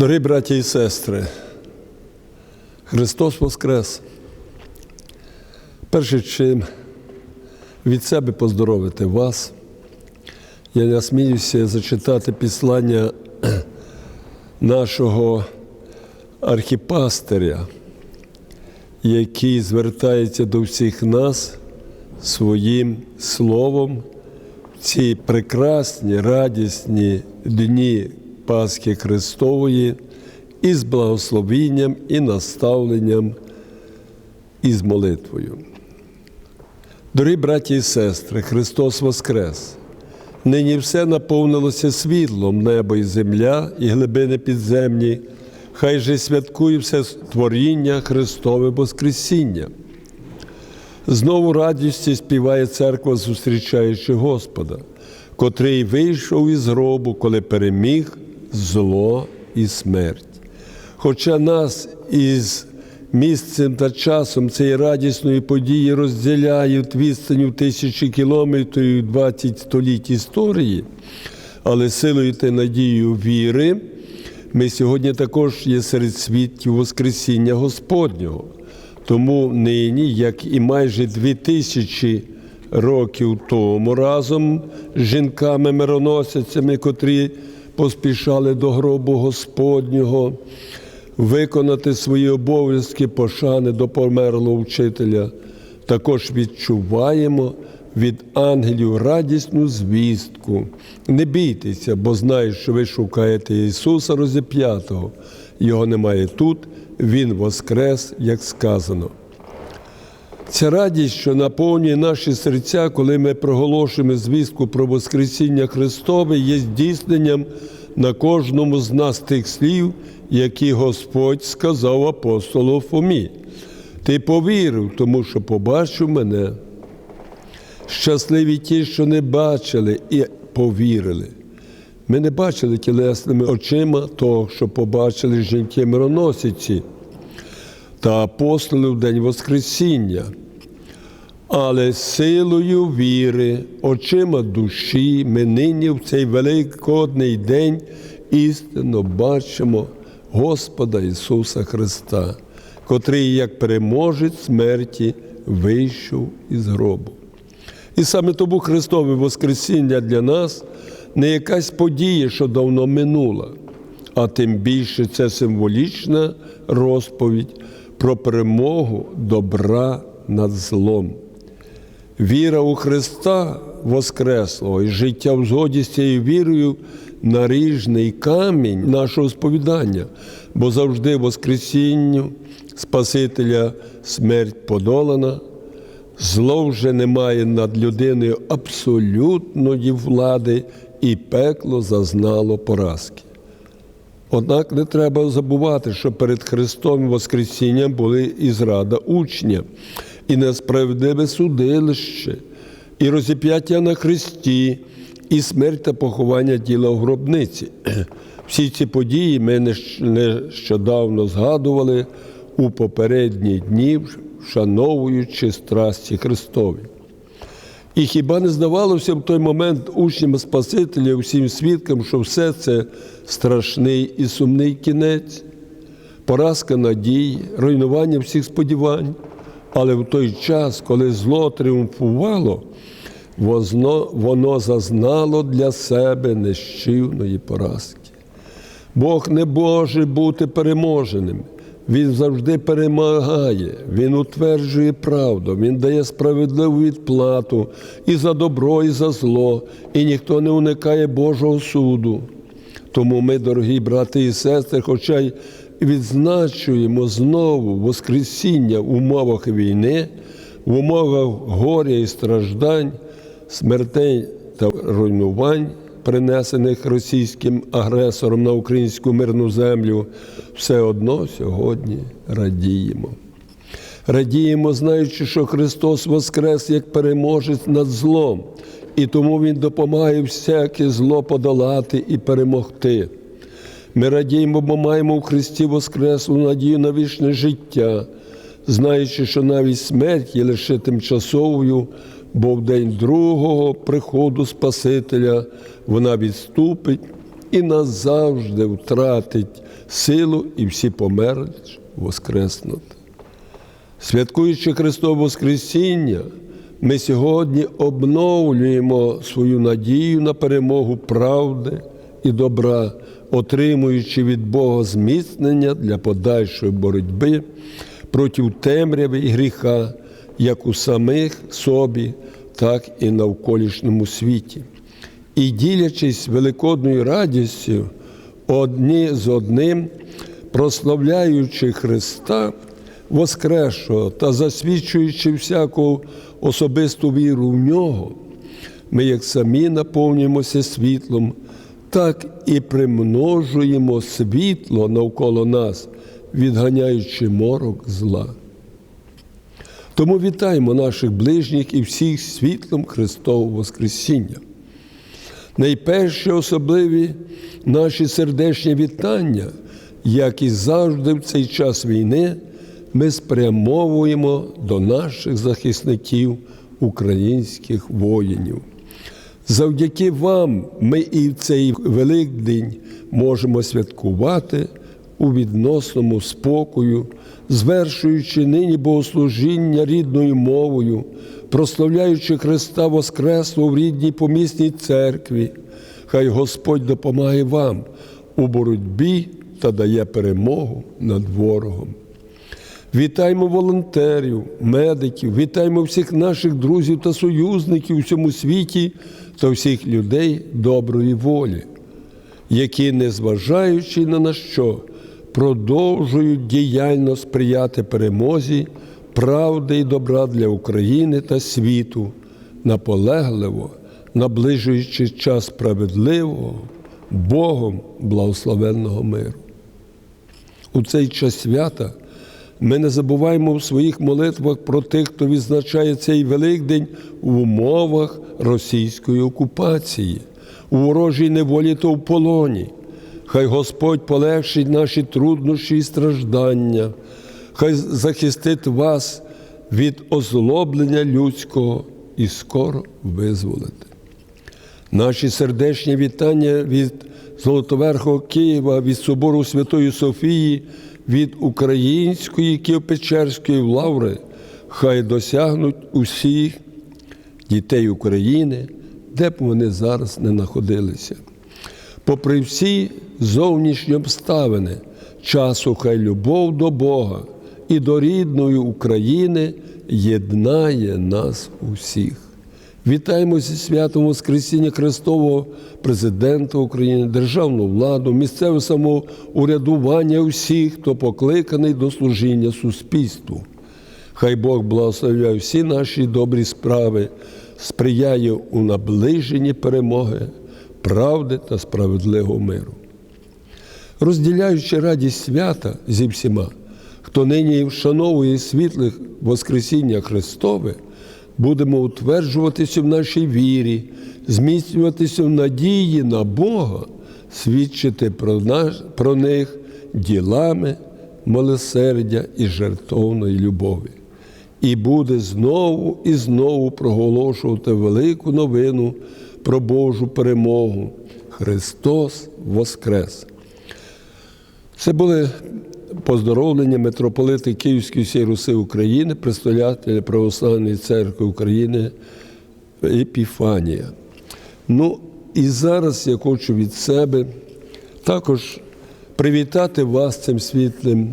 Дорогі браті і сестри, Христос Воскрес. Перше чим від себе поздоровити вас, я насміюся зачитати післання нашого архіпастиря, який звертається до всіх нас своїм словом в ці прекрасні, радісні дні Пасхи Христової із благословінням і наставленням і з молитвою. Дорогі браті і сестри, Христос Воскрес! Нині все наповнилося світлом, небо і земля, і глибини підземні. Хай же святкує все творіння Христове Воскресіння. Знову радістю співає церква, зустрічаючи Господа, котрий вийшов із гробу, коли переміг зло і смерть. Хоча нас із місцем та часом цієї радісної події розділяють відстаню тисячі кілометрів і 20 століть історії, але силою та надією віри ми сьогодні також є серед свідків Воскресіння Господнього. Тому нині, як і майже дві тисячі років тому, разом з жінками-мироносицями, котрі поспішали до гробу Господнього, виконати свої обов'язки пошани до померлого вчителя, також відчуваємо від ангелів радісну звістку. Не бійтеся, бо знаю, що ви шукаєте Ісуса розіп'ятого. Його немає тут, Він воскрес, як сказано. Ця радість, що наповнює наші серця, коли ми проголошуємо звістку про Воскресіння Христове, є здійсненням на кожному з нас тих слів, які Господь сказав апостолу Фомі. Ти повірив, тому що побачив мене. Щасливі ті, що не бачили і повірили. Ми не бачили тілесними очима того, що побачили жінки мироносиці та апостоли в День Воскресіння, але силою віри, очима душі, ми нині в цей великодний день істинно бачимо Господа Ісуса Христа, котрий, як переможець смерті, вийшов із гробу. І саме тому Христове Воскресіння для нас не якась подія, що давно минула, а тим більше це символічна розповідь про перемогу добра над злом. Віра у Христа Воскреслого і життя в згоді з цією вірою наріжний камінь нашого сповідання, бо завжди Воскресінню Спасителя смерть подолана. Зло вже немає над людиною абсолютної влади, і пекло зазнало поразки. Однак не треба забувати, що перед Христом і Воскресінням були і зрада учня, і несправедливе судилище, і розіп'яття на Христі, і смерть та поховання тіла в гробниці. Всі ці події ми нещодавно згадували у попередні дні, вшановуючи страсті Христові. І хіба не здавалося в той момент учням Спасителя, усім свідкам, що все це страшний і сумний кінець, поразка надії, руйнування всіх сподівань. Але в той час, коли зло тріумфувало, воно, воно зазнало для себе нещівної поразки. Бог не може бути переможеним. Він завжди перемагає, Він утверджує правду, Він дає справедливу відплату і за добро, і за зло, і ніхто не уникає Божого суду. Тому ми, дорогі брати і сестри, хоча й відзначуємо знову Воскресіння в умовах війни, в умовах горя і страждань, смертей та руйнувань принесених російським агресором на українську мирну землю, все одно сьогодні радіємо. Радіємо, знаючи, що Христос Воскрес як переможець над злом, і тому Він допомагає всяке зло подолати і перемогти. Ми радіємо, бо маємо у Христі Воскреслу надію на вічне життя, знаючи, що навіть смерть є лише тимчасовою, бо в день другого приходу Спасителя вона відступить, і назавжди втратить силу, і всі померуть воскреснути. Святкуючи Христове Воскресіння, ми сьогодні обновлюємо свою надію на перемогу правди і добра, отримуючи від Бога зміцнення для подальшої боротьби проти темряви і гріха, як у самих собі, так і навколишньому світі. І ділячись великодною радістю одні з одним, прославляючи Христа, Воскресшого та засвідчуючи всяку особисту віру в нього, ми як самі наповнюємося світлом, так і примножуємо світло навколо нас, відганяючи морок зла. Тому вітаємо наших ближніх і всіх світлом Христового Воскресіння. Найперші особливі наші сердечні вітання, як і завжди в цей час війни, ми спрямовуємо до наших захисників, українських воїнів. Завдяки вам ми і в цей Великдень можемо святкувати у відносному спокою, звершуючи нині богослужіння рідною мовою, прославляючи Христа Воскреслого в рідній помісній церкві. Хай Господь допомагає вам у боротьбі та дає перемогу над ворогом. Вітаємо волонтерів, медиків, вітаємо всіх наших друзів та союзників у всьому світі та всіх людей доброї волі, які, незважаючи на на що, продовжують діяльно сприяти перемозі, правди і добра для України та світу, наполегливо, наближуючи час справедливого, Богом благословенного миру. У цей час свята. Ми не забуваємо в своїх молитвах про тих, хто відзначає цей Великдень в умовах російської окупації, у ворожій неволі та в полоні. Хай Господь полегшить наші труднощі і страждання, хай захистить вас від озлоблення людського і скоро визволити. Наші сердечні вітання від Золотоверхого Києва, від Собору Святої Софії від української Києво-Печерської лаври хай досягнуть усіх дітей України, де б вони зараз не знаходилися. Попри всі зовнішні обставини, часу хай любов до Бога і до рідної України єднає нас усіх. Вітаємо зі святом Воскресіння Христового президента України, державну владу, місцеве самоурядування усіх, хто покликаний до служіння суспільству. Хай Бог благословляє всі наші добрі справи, сприяє у наближенні перемоги, правди та справедливого миру. Розділяючи радість свята зі всіма, хто нині вшановує світлих Воскресіння Христове будемо утверджуватися в нашій вірі, зміцнюватися в надії на Бога, свідчити про, наш, про них ділами милосердя і жертовної любові. І буде знову і знову проголошувати велику новину про Божу перемогу. Христос Воскрес! Це були поздоровлення митрополити Київської всієї Руси України, представителя Православної церкви України Епіфанія. Ну і зараз я хочу від себе також привітати вас цим світлим,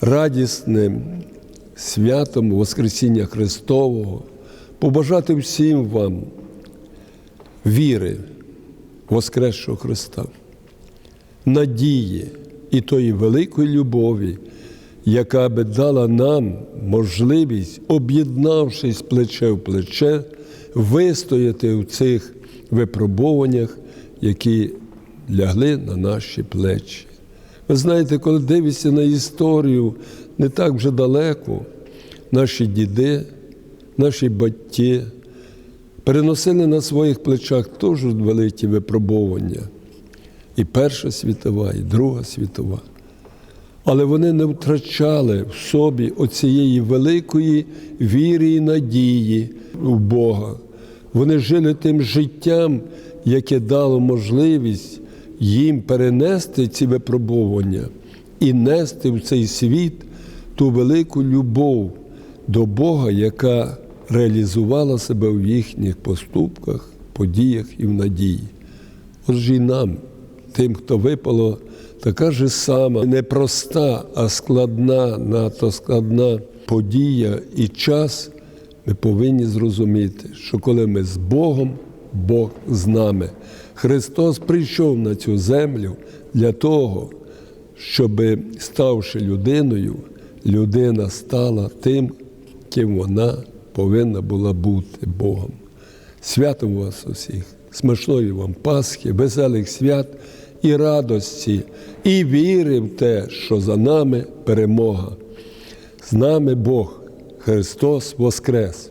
радісним святом Воскресіння Христового, побажати всім вам віри Воскресшого Христа, надії і тої великої любові, яка би дала нам можливість, об'єднавшись плече в плече, вистояти в цих випробуваннях, які лягли на наші плечі. Ви знаєте, коли дивишся на історію не так вже далеко, наші діди, наші батьки переносили на своїх плечах теж великі випробування. І Перша світова, і Друга світова. Але вони не втрачали в собі оцієї великої віри і надії в Бога. Вони жили тим життям, яке дало можливість їм перенести ці випробування і нести в цей світ ту велику любов до Бога, яка реалізувала себе в їхніх поступках, подіях і в надії. Отже, і нам, тим, хто випало, така ж сама непроста, а складна, надто складна подія і час, ми повинні зрозуміти, що коли ми з Богом, Бог з нами. Христос прийшов на цю землю для того, щоб, ставши людиною, людина стала тим, ким вона повинна була бути Богом. Святом вас усіх, смачної вам Пасхи, веселих свят і радості, і віри в те, що за нами перемога. З нами Бог, Христос Воскрес!